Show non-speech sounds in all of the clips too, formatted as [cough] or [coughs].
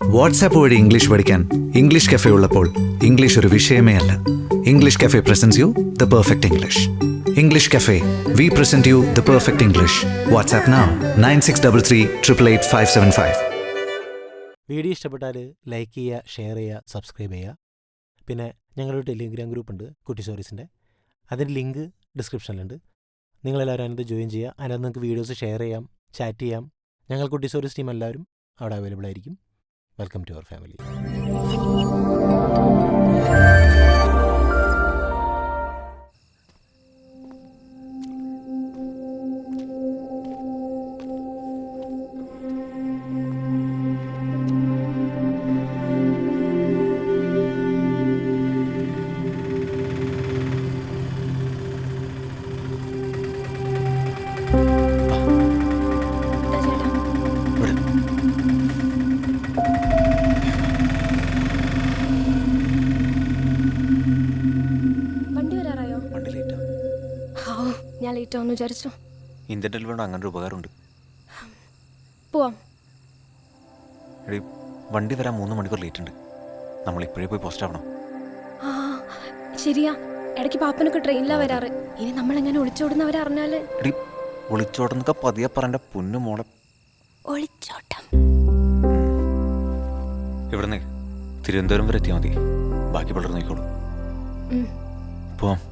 WhatsApp വഴി English പഠിക്കാൻ English cafe ഉള്ളപ്പോൾ ഇംഗ്ലീഷ് ഒരു വിഷയമേ അല്ല. English cafe presents you the perfect English English cafe we present you the perfect English WhatsApp now nine six double three triple eight five seven five video ഇഷ്ടപ്പെട്ടാൽ like ചെയ്യുക share ചെയ്യുക subscribe ചെയ്യുക. പിന്നെ ഞങ്ങളൊരു Telegram group ഉണ്ട് കുട്ടി സ്റ്റോറീസിന്റെ അതിന്റെ link ഡിസ്ക്രിപ്ഷനിലുണ്ട് നിങ്ങളെല്ലാവരും അതിനകത്ത് ജോയിൻ ചെയ്യുക. അതിനകത്ത് നിങ്ങൾക്ക് വീഡിയോസ് ഷെയർ ചെയ്യാം ചാറ്റ് ചെയ്യാം. ഞങ്ങൾ കുട്ടി സ്റ്റോറീസ് ടീം എല്ലാവരും അവിടെ അവൈലബിൾ ആയിരിക്കും. Welcome to our family late ആവുമെന്ന് വിചാരിച്ചു? ഇന്ത്യൻ റെയിൽവേയുടെ അങ്ങനെ ഒരു ഉപകാരമുണ്ട്. പോവാം. എടി വണ്ടി വരാൻ മൂന്ന് മണിക്കൂർ ലേറ്റ് ഉണ്ട് നമ്മൾ ഇപ്പോഴേ പോയി പോസ്റ്റ് ആവണം. ആ ശരിയാ. ഇടയ്ക്ക് പാപ്പനൊക്കെ ട്രെയിനിലാ വരാറ്. ഇനി നമ്മൾ എങ്ങനെ ഒളിച്ചോടുന്നവരെ അറിഞ്ഞാൽ എടി ഒളിച്ചോടുന്നൊക്കെ പതിയെ പറണ്ട പൊന്നു മോളെ. ഒളിച്ചോട്ടം. ഇവിടുന്ന് തിരുവനന്തപുരം വരെ എത്തിയാൽ മതി. ബാക്കി പിള്ളേർ നോക്കിക്കോളൂ. ഉം, പോവാം.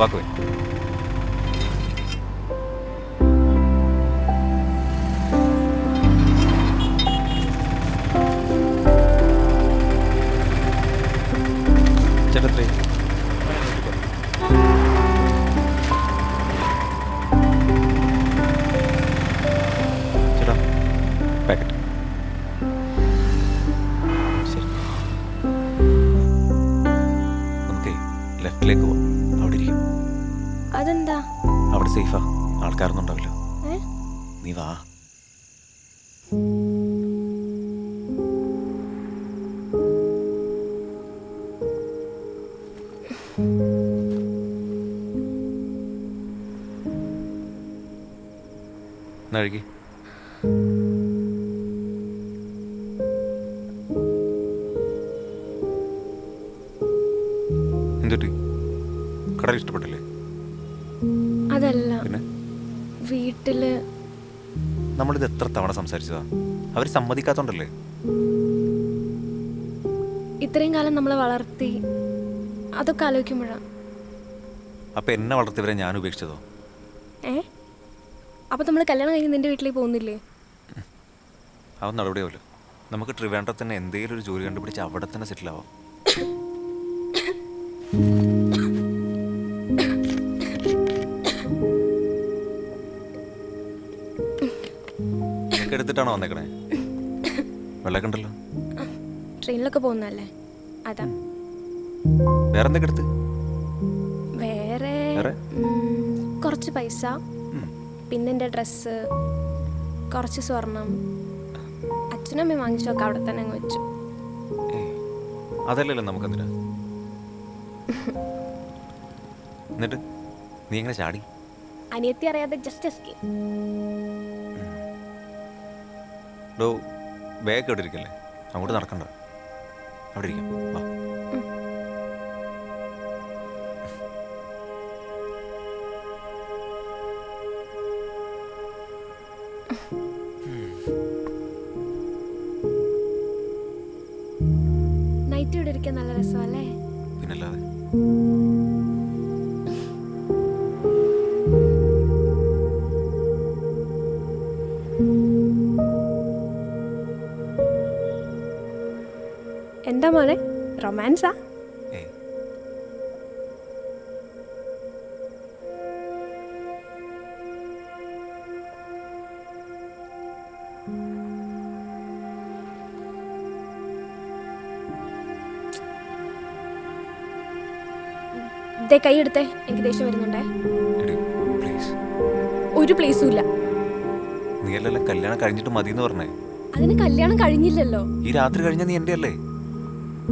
ചേട്ടാ വാക്കുവേ ചേട്ടാ നീ വാ. നഴുകി സംസാരിച്ചതാ. അവർ സമ്മതിക്കാത്തോണ്ടല്ലേ? ഇത്രയും കാലം നമ്മളെ വളർത്തി അതൊക്കെ ആലോചിക്കുമ്പോഴാ. അപ്പൊ എന്നെ വളർത്തിവരെ ഞാൻ ഉപേക്ഷിച്ചതോ? ഏ? അപ്പൊ നമ്മൾ കല്യാണം കഴിഞ്ഞ് നിന്റെ വീട്ടിലേക്ക് പോകുന്നില്ലേ? അവൻ നടപടിയാവില്ല. നമുക്ക് ട്രിവാൻഡ്രത്തിന് എന്തെങ്കിലും ഒരു ജോലി കണ്ടുപിടിച്ച് അവിടെ തന്നെ സെറ്റിൽ ആവാം [coughs] എടുത്തിട്ടാണോ വന്നേക്കണേ? വെള്ളമൊക്കെ ഉണ്ടല്ലോ ട്രെയിനിലൊക്കെ പോകുന്നല്ലേ അതാ. വേറെ എന്തൊക്കെ എടുത്ത് വേറെ? കുറച്ച് പൈസ. പിന്നെ എന്റെ ഡ്രസ്സ് കുറച്ച് സ്വർണം. അച്ഛനമ്മ അമ്മയും വാങ്ങിച്ചൊക്കെ അവിടെ തന്നെ അങ്ങ് വെച്ചു. അതല്ലല്ലോ നമുക്കെന്തിനാ? എന്നിട്ട് നീ എങ്ങനെ ചാടി? അനിയത്തി അറിയാതെ ജസ്റ്റ് എസ്കേ ഡോ ബാഗ് എവിടെ ഇരിക്കല്ലേ? അങ്ങോട്ട് നടക്കണ്ട. അവിടെ ഇരിക്കാം. വാ. എന്താ മോനെ? റൊമാൻസാ? ദേ എനിക്ക് ദേഷ്യം വരുന്നുണ്ടേ. ഒരു പ്ലേസും ഇല്ല. നീ അല്ലല്ലോ കല്യാണം കഴിഞ്ഞിട്ട് മതി എന്ന് പറഞ്ഞേ. അതിന് കല്യാണം കഴിഞ്ഞില്ലല്ലോ. ഈ രാത്രി കഴിഞ്ഞ നീ എന്റെ അല്ലേ?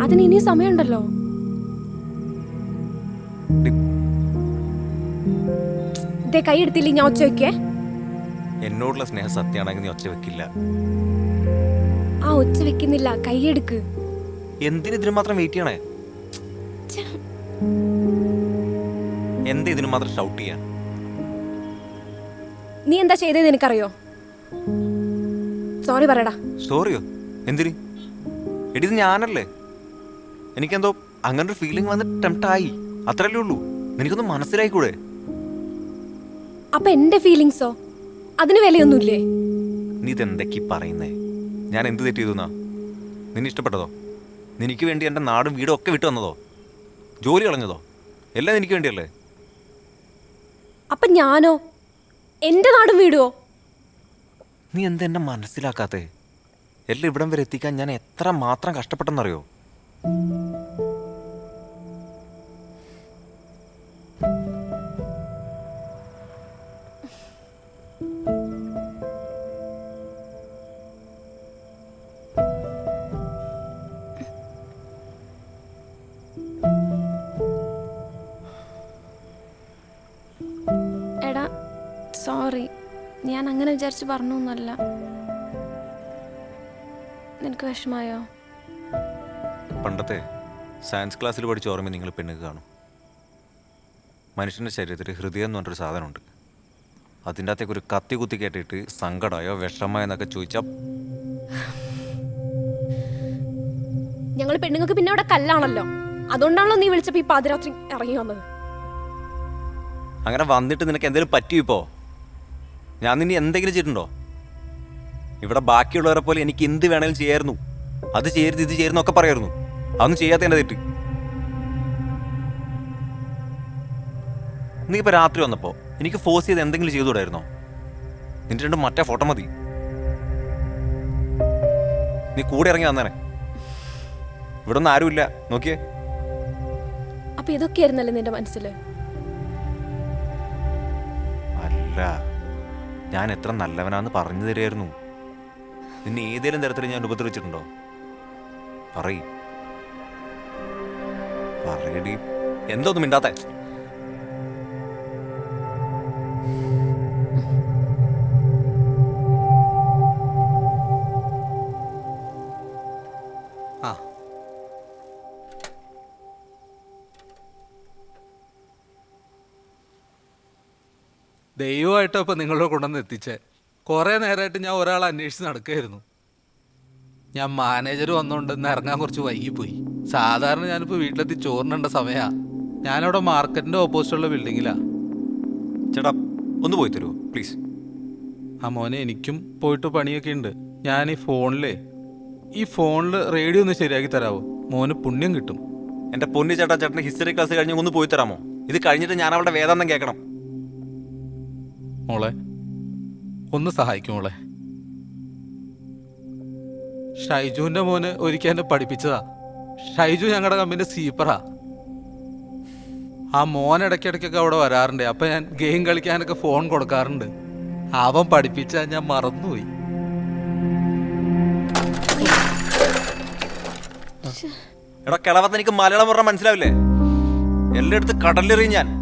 അതിന് ഇനിയും സമയമുണ്ടല്ലോ. ദേ കൈ എടുത്തില്ലേ ഞാൻ ഒച്ച വെക്കേ? എന്നോടുള്ള സ്നേഹം സത്യാണെങ്കിൽ നീ ഒച്ച വെക്കില്ല. ആ ഒച്ച വെക്കുന്നില്ല. കൈ എടുക്ക്. എന്തിന് ഇതിന് മാത്രം വെയിറ്റ് ചെയ്യണേ? എന്ത് ഇതിന് മാത്രം ഷൗട്ട് ചെയ്യാൻ? നീ എന്താ ചെയ്തതെന്ന് എനിക്കറിയോ? സോറി പറയടാ. സോറിയോ എന്തിന്? എടി ഇത് ഞാനല്ലേ? എനിക്കെന്തോ അങ്ങനെ ഒരു ഫീലിംഗ് വന്ന് ടെംപ്റ്റായി അത്രല്ലേ ഉള്ളൂ. എനിക്കൊന്ന് മനസ്സിലായിക്കൂടെ? അപ്പൊ എന്റെ ഫീലിംഗ്സോ അതിന് വിലയൊന്നുമില്ലേ? നീ ഇതെന്തൊക്കെ പറയുന്നേ? ഞാൻ എന്ത് തെറ്റ് ചെയ്തു നിന്നെ ഇഷ്ടപ്പെട്ടതോ? നിനക്ക് വേണ്ടി എന്റെ നാടും വീടും ഒക്കെ വിട്ടു വന്നതോ? ജോലി കളഞ്ഞതോ? എല്ലാം എനിക്ക് വേണ്ടിയല്ലേ? അപ്പൊ ഞാനോ? എന്റെ നാടും വീടുവോ? നീ എന്താ എന്നെ മനസ്സിലാക്കാത്തേ? എല്ലാം ഇവിടം വരെ എത്തിക്കാൻ ഞാൻ എത്ര മാത്രം കഷ്ടപ്പെട്ടെന്നറിയോ? എടാ സോറി ഞാൻ അങ്ങനെ വിചാരിച്ച് പറഞ്ഞൊന്നുമല്ല. നിനക്ക് വിഷമായോ പണ്ടത്തെ സയൻസ് ക്ലാസ്സിൽ പഠിച്ച ഓർമ്മ നിങ്ങൾ പെണ്ണുക്ക് കാണും. മനുഷ്യന്റെ ശരീരത്തിൽ ഹൃദയം എന്ന് പറഞ്ഞൊരു സാധനമുണ്ട്. അതിന്റെ അകത്തേക്ക് ഒരു കത്തി കുത്തി കേട്ടിട്ട് സങ്കടമായോ വിഷമമായോ എന്നൊക്കെ ചോദിച്ചാൽ ഞങ്ങൾ പെണ്ണുങ്ങൾക്ക് പിന്നെ അവിടെ കല്ലാണല്ലോ. അതുകൊണ്ടാണല്ലോ നീ വിളിച്ചപ്പോ ഈ പാതിരാത്രി ഇറങ്ങി വന്നത്. അങ്ങനെ വന്നിട്ട് നിനക്ക് എന്തെങ്കിലും പറ്റിയോ ഇപ്പോൾ ഞാൻ നിന്നെ എന്തെങ്കിലും ചെയ്തിട്ടുണ്ടോ? ഇവിടെ ബാക്കിയുള്ളവരെ പോലെ എനിക്ക് എന്ത് വേണേലും ചെയ്യായിരുന്നു. അത് ചെയ്യരുത് ഇത് ചെയ്യുന്നൊക്കെ പറയായിരുന്നു. അതൊന്നും ചെയ്യാത്തതിന്റെ തെറ്റ്. നീ ഇപ്പൊ രാത്രി വന്നപ്പോൾ എനിക്ക് ഫോഴ്സ് ചെയ്ത് എന്തെങ്കിലും ചെയ്തുകൂടായിരുന്നോ? നിന്റെ രണ്ട് മറ്റേ ഫോട്ടോ മതി. നീ കൂടെ ഇറങ്ങി വന്നേനെ. ഇവിടെ ഒന്നും ആരുമില്ല നോക്കിയേ. അപ്പൊ ഇതൊക്കെയായിരുന്നല്ലേ നിന്റെ മനസ്സിൽ? അല്ല. ഞാൻ എത്ര നല്ലവനാന്ന് പറഞ്ഞു തരുമായിരുന്നു നിന്നെ ഏതെങ്കിലും തരത്തിൽ ഞാൻ ഉപദ്രവിച്ചിട്ടുണ്ടോ പറയ്. പറയടി. എന്തോന്നും മിണ്ടാത്ത? ദൈവമായിട്ടോ ഇപ്പം നിങ്ങളുടെ കൊണ്ടുവന്ന് എത്തിച്ചേ? കുറേ നേരമായിട്ട് ഞാൻ ഒരാളെ അന്വേഷിച്ച് നടക്കുകയായിരുന്നു. ഞാൻ മാനേജർ വന്നുകൊണ്ട് ഇന്ന് ഇറങ്ങാൻ കുറച്ച് വൈകിപ്പോയി. സാധാരണ ഞാനിപ്പോൾ വീട്ടിലെത്തി ചോറിനേണ്ട സമയമാണ് ഞാനവിടെ മാർക്കറ്റിന്റെ ഓപ്പോസിറ്റുള്ള ബിൽഡിങ്ങിലാണ് ചേട്ടാ ഒന്ന് പോയി തരുമോ പ്ലീസ് ആ മോനെ എനിക്കും പോയിട്ട് പണിയൊക്കെ ഉണ്ട്. ഞാൻ ഈ ഫോണിലേ ഈ ഫോണിൽ റേഡിയോ ഒന്ന് ശരിയാക്കി തരാമോ മോന് പുണ്യം കിട്ടും. എന്റെ പൊന്നി ചേട്ടാ ചേട്ടന്റെ ഹിസ്റ്ററി ക്ലാസ് കഴിഞ്ഞ് ഒന്ന് പോയി തരാമോ? ഇത് കഴിഞ്ഞിട്ട് ഞാൻ അവളുടെ വേദാന്തം കേൾക്കണം. മോളെ ഒന്ന് സഹായിക്കും മോളെ. ഷൈജുവിന്റെ മോന് ഒരിക്കൽ എന്നെ പഠിപ്പിച്ചതാ. ഷൈജു ഞങ്ങളുടെ കമ്പനി സീപ്പറാ ആ മോൻ ഇടയ്ക്കിടയ്ക്കൊക്കെ അവിടെ വരാറുണ്ട്. അപ്പൊ ഞാൻ ഗെയിം കളിക്കാനൊക്കെ ഫോൺ കൊടുക്കാറുണ്ട്. അവൻ പഠിപ്പിച്ച ഞാൻ മറന്നുപോയി. എടാ കിളവത്ത് എനിക്ക് മലയാളം പറഞ്ഞാൽ മനസ്സിലാവില്ലേ? എല്ലായിടത്തും കടലെറിയും ഞാൻ.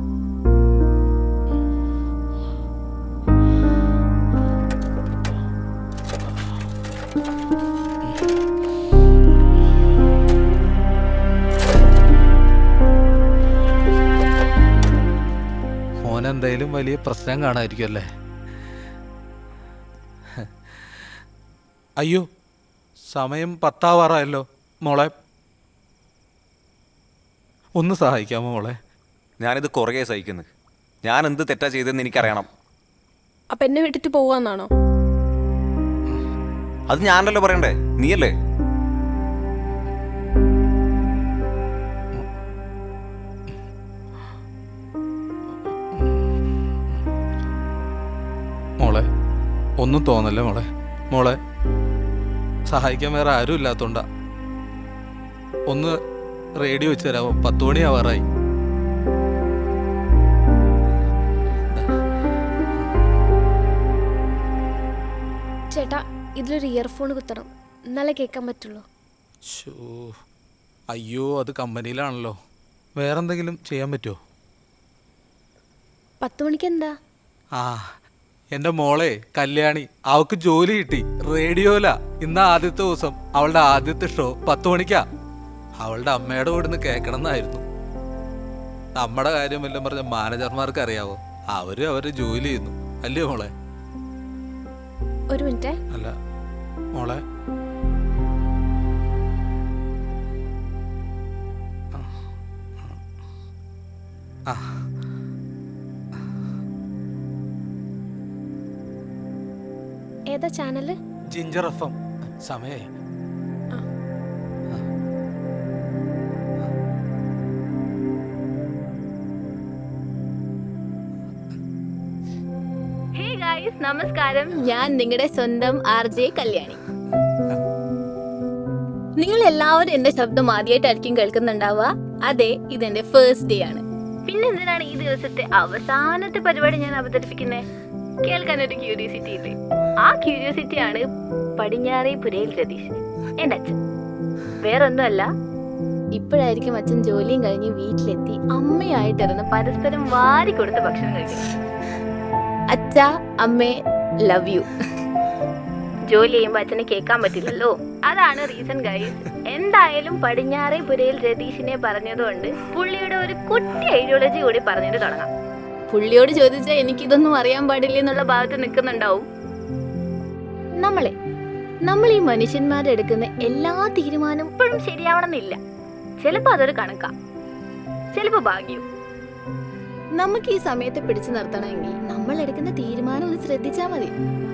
എന്തായാലും വലിയ പ്രശ്നം കാണാതിരിക്കും അല്ലേ? അയ്യോ സമയം പത്താവാറായല്ലോ മോളെ. ഒന്ന് സഹായിക്കാമോ മോളെ? ഞാനിത് കുറേ സഹിക്കുന്നു. ഞാൻ എന്ത് തെറ്റാ ചെയ്തതെന്ന് എനിക്കറിയണം. അപ്പൊ എന്നെ വിട്ടിട്ട് പോവാന്നാണോ? അത് ഞാനല്ലോ പറയണ്ടേ? നീയല്ലേ? ഒന്നും തോന്നല്ലേ മോളെ. മോളെ സഹായിക്കാൻ വേറെ ആരും ഇല്ലാത്തോണ്ടാ. ഒന്ന് റേഡിയോ വെച്ച് തരാമോ പത്ത് മണിയാവാറായി ചേട്ടാ ഇതിലൊരു ഇയർഫോൺ കുത്തണം. എന്നാലേ കേൾക്കാൻ പറ്റുള്ളൂ. അയ്യോ അത് കമ്പനിയിലാണല്ലോ. വേറെന്തെങ്കിലും ചെയ്യാൻ പറ്റുമോ പത്ത് മണിക്ക് എന്താ ആ എന്റെ മോളെ കല്യാണി അവക്ക് ജോലി കിട്ടി. റേഡിയോയിലാ ഇന്ന് ആദ്യത്തെ ദിവസം. അവളുടെ ആദ്യത്തെ ഷോ പത്ത് മണിക്കാ. അവളുടെ അമ്മയുടെ കൂടെ നിന്ന് കേൾക്കണമെന്നായിരുന്നു നമ്മുടെ കാര്യം വല്ലതും പറഞ്ഞ മാനേജർമാർക്ക് അറിയാവോ അവർ അവർ ജോലി ചെയ്യുന്നു. അല്ലേ മോളെ? ഒരു മിനിറ്റ്. അല്ല മോളെ. ആ. ഏതാ channel? Ginger F M. സമയേ. Hey guys നമസ്കാരം. ഞാൻ നിങ്ങളുടെ സ്വന്തം ആർ ജെ കല്യാണി. നിങ്ങൾ എല്ലാവരും എന്റെ ശബ്ദം ആദ്യമായിട്ടായിരിക്കും കേൾക്കുന്നുണ്ടാവുക. അതെ ഇതെന്റെ ഫേസ്റ്റ് ഡേ ആണ്. പിന്നെ എന്തിനാണ് ഈ ദിവസത്തെ അവസാനത്തെ പരിപാടി ഞാൻ അവതരിപ്പിക്കുന്നത് കേൾക്കാൻ ഒരു ക്യൂരിയോസിറ്റി ഇല്ലേ? ആ ക്യൂരിയോസിറ്റി ആണ് പടിഞ്ഞാറേ പുരയിൽ രതീഷ് എന്റെ അച്ഛൻ. വേറൊന്നുമല്ല ഇപ്പോഴായിരിക്കും അച്ഛൻ ജോലിയും കഴിഞ്ഞ് വീട്ടിലെത്തി അമ്മയായിട്ടിരുന്ന് പരസ്പരം വാരി കൊടുത്ത ഭക്ഷണം കഴിക്കും. അച്ഛ അമ്മേ ലവ് യു ജോലി ചെയ്യുമ്പോൾ അച്ഛനെ കേൾക്കാൻ പറ്റില്ലല്ലോ? അതാണ് റീസൺ ഗൈസ് എന്തായാലും പടിഞ്ഞാറേ പുരയിൽ രതീഷിനെ പറഞ്ഞതുകൊണ്ട് പുള്ളിയുടെ ഒരു കുട്ടി ഐഡിയോളജി കൂടി പറഞ്ഞിട്ട് തുടങ്ങാം. പുള്ളിയോട് ചോദിച്ചാൽ എനിക്കിതൊന്നും അറിയാൻ പാടില്ല എന്നുള്ള ഭാഗത്ത് നിൽക്കുന്നുണ്ടാവും. നമ്മളെ നമ്മൾ ഈ മനുഷ്യന്മാരെടുക്കുന്ന എല്ലാ തീരുമാനവും ഇപ്പോഴും ശരിയാവണമെന്നില്ല. ചിലപ്പോൾ അതൊരു കണക്കാ. ചിലപ്പോൾ ഭാഗ്യം. നമുക്ക് ഈ സമയത്ത് പിടിച്ചു നിർത്തണമെങ്കിൽ നമ്മൾ എടുക്കുന്ന തീരുമാനം ഒന്ന് ശ്രദ്ധിച്ചാൽ മതി.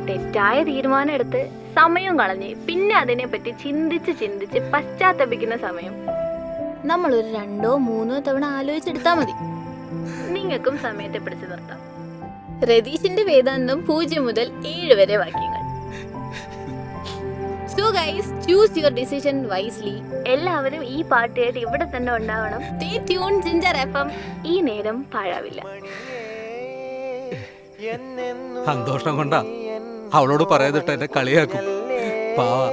തെറ്റായ തീരുമാനം എടുത്ത് സമയം കളഞ്ഞ് പിന്നെ അതിനെപ്പറ്റി ചിന്തിച്ച് ചിന്തിച്ച് പശ്ചാത്തപിക്കുന്ന സമയം. നമ്മൾ ഒരു രണ്ടോ മൂന്നോ തവണ ആലോചിച്ചെടുത്താൽ മതി. നിങ്ങൾക്കും സമയത്തെ പിടിച്ചു നിർത്താം. രതീഷിന്റെ വേദാന്തം പൂജ്യം മുതൽ ഏഴ് വരെ വാക്യങ്ങൾ. So guys choose your decision wisely എല്ലാവരും ഈ പാർട്ടിയായിട്ട് ഇവിടെ തന്നെ ഉണ്ടാവണം. സ്റ്റേ ട്യൂൺ ജിഞ്ചർ എഫ്എം ഈ നേരം പാഴാവില്ല. സന്തോഷം കൊണ്ടാ. അവളോട് പറയാതിട്ട് എന്നെ കളിയാക്കും. പാവ.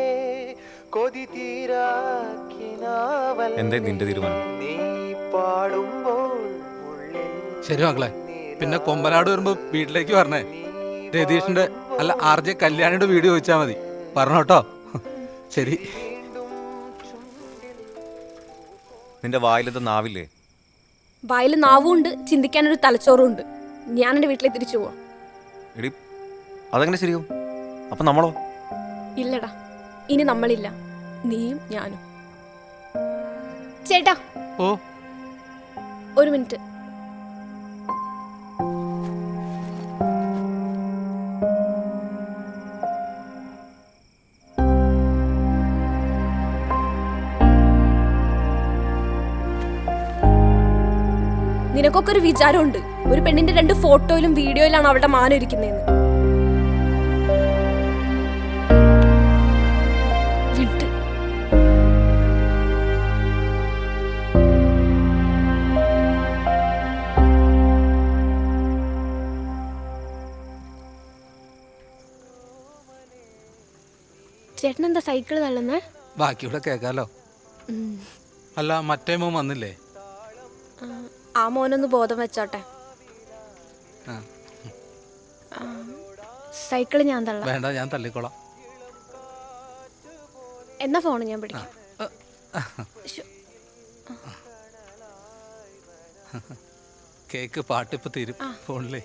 കൊതി തീരാക്കിനാവൽ എന്തേ നിന്റെ തീരുമാനം? നീ ഉള്ളിൽ ശരി മക്കളെ. പിന്നെ കൊമ്പനാട് വരുമ്പോ വീട്ടിലേക്ക് പറഞ്ഞേ രതീഷിന്റെ അല്ല ആർ ജെ കല്യാണിയുടെ വീഡിയോ ചോദിച്ചാ മതി. പറഞ്ഞോട്ടോ ശരി. നിന്റെ വായിലത്തെ നാവില്ലേ? വായിൽ നാവും ഉണ്ട് ചിന്തിക്കാനൊരു തലച്ചോറും ഉണ്ട് ഞാൻ എന്റെ വീട്ടിലെ തിരിച്ചു പോവാം. എടി അതെങ്ങനെ ശരിയാവും? അപ്പൊ നമ്മളോ? ഇല്ലടാ ഇനി നമ്മളില്ല. നീയും ഞാനും. ചേട്ടാ. ഓ. ഒരു മിനിറ്റ്. നിനക്കൊക്കെ ഒരു വിചാരമുണ്ട്. ഒരു പെണ്ണിന്റെ രണ്ട് ഫോട്ടോയിലും വീഡിയോയിലാണ് അവളുടെ മാനം ഇരിക്കുന്നതെന്ന്. ചേട്ടൻ എന്താ സൈക്കിൾ തള്ളുന്ന? ബാക്കിയൂടെ കേക്കാലോ. അല്ല മറ്റേ മോൻ വന്നില്ലേ? ആ മോനൊന്ന് ബോധം വെച്ചോട്ടെ. സൈക്കിൾ ഞാൻ തള്ളാം. വേണ്ട ഞാൻ തള്ളിക്കോളാം. എന്നാ ഫോൺ ഞാൻ പിടിക്കാം. ശ്ശോ. കേക്ക് പാട്ടിപ്പോ തീരും. ഫോണിലേ.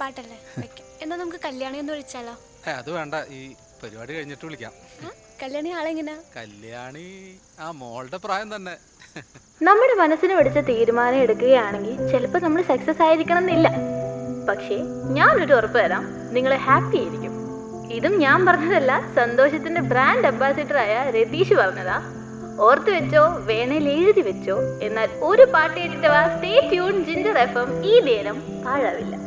പാട്ടല്ലേ? വെക്കാം. എന്നാ നമുക്ക് കല്യാണി ഒന്ന് വിളിച്ചാലോ? ഏ അത് വേണ്ട. ഈ പരിപാടി കഴിഞ്ഞിട്ട് വിളിക്കാം. ആ, കല്യാണി ആളെങ്ങനാ? കല്യാണി ആ മോളുടെ പ്രായം തന്നെ. നമ്മുടെ മനസ്സിന് പിടിച്ച തീരുമാനം എടുക്കുകയാണെങ്കിൽ ചിലപ്പോൾ നമ്മൾ സക്സസ് ആയിരിക്കണം എന്നില്ല പക്ഷേ ഞാനൊരു ഉറപ്പ് തരാം. നിങ്ങൾ ഹാപ്പി ആയിരിക്കും. ഇതും ഞാൻ പറഞ്ഞതല്ല സന്തോഷത്തിന്റെ ബ്രാൻഡ് അംബാസിഡർ ആയ രതീഷ് പറഞ്ഞതാ. ഓർത്ത് വെച്ചോ വേണേൽ എഴുതി വെച്ചോ. എന്നാൽ ഒരു പാട്ട് വാ സ്റ്റേ ട്യൂൺ ജിഞ്ചർ എഫ് ഈ നേരം പാഴാവില്ല